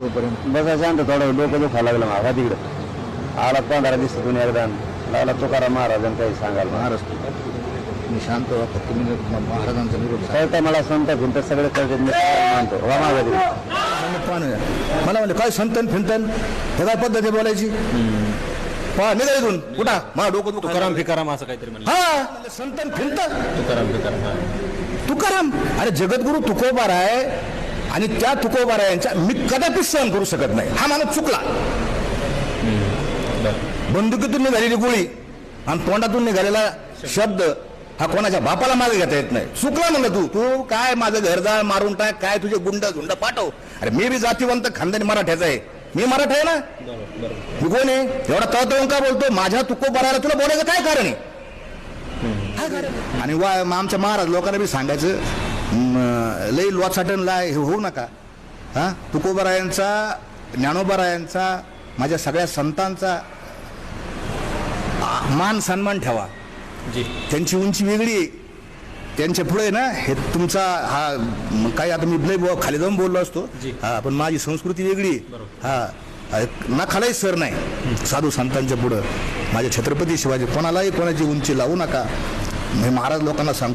तोपर्यंत. बसा शांत थोडं डोकं दुखायला लागलं माझा तिकडं. आला पंधरा तुम्ही एकदा. लागला तुकाराम महाराजांनी काही सांगाल महाराष्ट्र मी शांत व्हा. फक्त मी म- महाराजांचा निरोप सांग. कळतं मला संत भिंत सगळे कळते मी मानतो. वा माझा. मला म्हणले काय संतन फिंतन? हे काय पद्धत आहे बोलायची? पहा निघा इथून. कुठा मला डोकं दुखा तुकाराम फिकाराम असं काहीतरी म्हणलं. हा. संतन फिंत तुकाराम फिकाराम. तुकाराम? अरे जगद्गुरु तुकोबार आहे. आणि त्या तुकोबार यांच्या मी कदापि सहन करू शकत नाही. हा माणूस चुकला. बंदुकीतून निघालेली गोळी आणि तोंडातून निघालेला शब्द हा कोणाच्या बापाला मागे घेता येत नाही. चुकला म्हणलं तू. तू काय माझं घरदार मारून टाक काय तुझे गुंड झुंड पाठव. अरे मी बी जातीवंत खानदानी मराठ्याचा आहे. मी मराठा आहे ना? मी कोण आहे? एवढा तळतळून का बोलतो? माझ्या तुको बरायला तुला बोलायचं काय कारण आहे? आणि वा आमच्या महाराज लोकांना बी सांगायचं लई लोचाटनला हे होऊ नका. हा? तुकोबरायांचा ज्ञानोबरायांचा माझ्या सगळ्या संतांचा मान सन्मान ठेवा. जी. त्यांची उंची वेगळी आहे. त्यांच्या पुढे ना हे तुमचा हा काही आता मी लय खाली जाऊन बोललो असतो. हा पण माझी संस्कृती वेगळी. हा ना खालाही सर नाही. साधू संतांच्या पुढं. माझे छत्रपती शिवाजी कोणालाही कोणाची उंची लावू नका. मी महाराज लोकांना सांगतो.